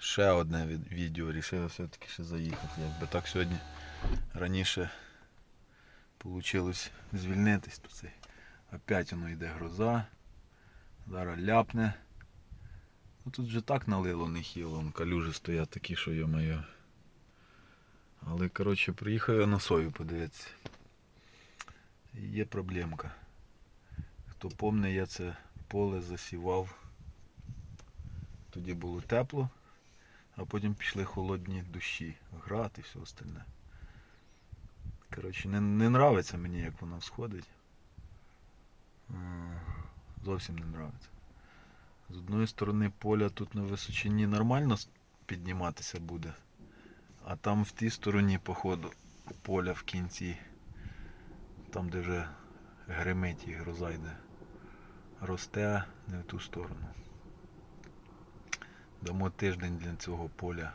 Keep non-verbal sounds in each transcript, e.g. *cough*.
ще одне від- відео. Рішив все-таки ще заїхати. Якби так сьогодні раніше вийшло звільнитись, то це опять воно йде гроза. Зараз ляпне. Ну тут вже так налило нехило, вон калюжі стоять такі, що йо-моє. Але коротше приїхав я на сою подивитися. Є проблемка. Хто помне, я це поле засівав. Тоді було тепло, а потім пішли холодні дощі, град і все остальне. Коротше, не, не нравиться мені, як вона всходить. Зовсім не нравиться. З одної сторони поля тут на височині нормально підніматися буде, а там в тій стороні, походу, поля в кінці, там де вже гримить і гроза йде, росте не в ту сторону. Дамо тиждень для цього поля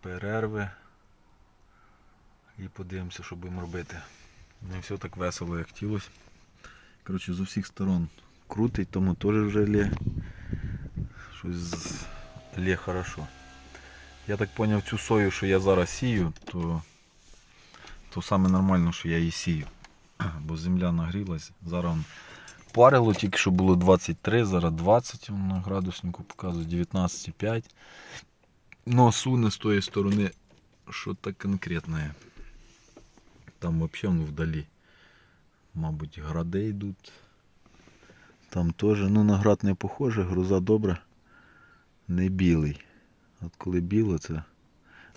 перерви і подивимося, що будемо робити. Не все так весело, як хотілося. Коротше, з усіх сторон крутить, тому теж вже лє. Щось лє хорошо. Я так зрозумів, цю сою, що я зараз сію, то, то саме нормально, що я її сію. *clears throat* Бо земля нагрілась. Зараз парило, тільки що було 23, зараз 20 он на градуснику показує 19,5. Но суне з тої сторони, що так конкретне. Там взагалі ну, вдалі. Мабуть, гради йдуть. Там теж, ну на град не похоже, груза добра. Не білий. От коли біло це.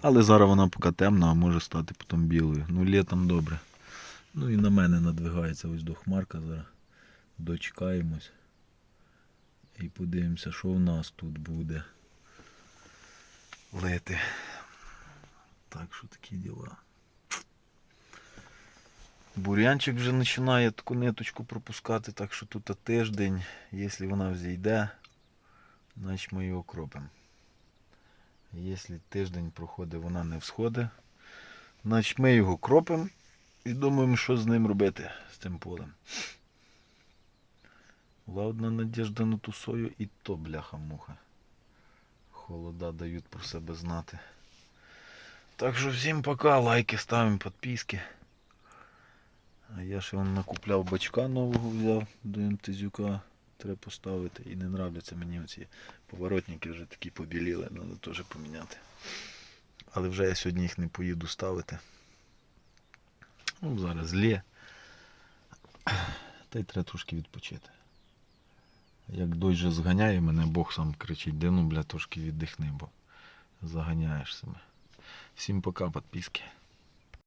Але зараз вона поки темна, а може стати потім білою. Ну літом добре. Ну і на мене надвигається ось до хмарка зараз. Дочекаємось. І подивимося, що в нас тут буде. Лети. Так що такі діла. Бур'янчик вже починає таку ниточку пропускати, так що тут тиждень, якщо вона взійде, значить ми її окропимо. Якщо тиждень проходить, вона не всходить, значить ми його кропимо і думаємо, що з ним робити, з цим полем. Була одна надіжда на ту сою і то бляха-муха. Холода дають про себе знати. Так що всім пока, лайки ставимо, підписки. А я ще вон накупляв бачка нового взяв до МТЗюка. Треба поставити. І не нравляться мені оці поворотники вже такі побіліли, треба теж поміняти. Але вже я сьогодні їх не поїду ставити. Ну, зараз лє. Та й треба трошки відпочити. Як дощ же зганяє мене, Бог сам кричить, де ну, бля, трошки віддихни, бо заганяєш себе. Всім пока, підписки.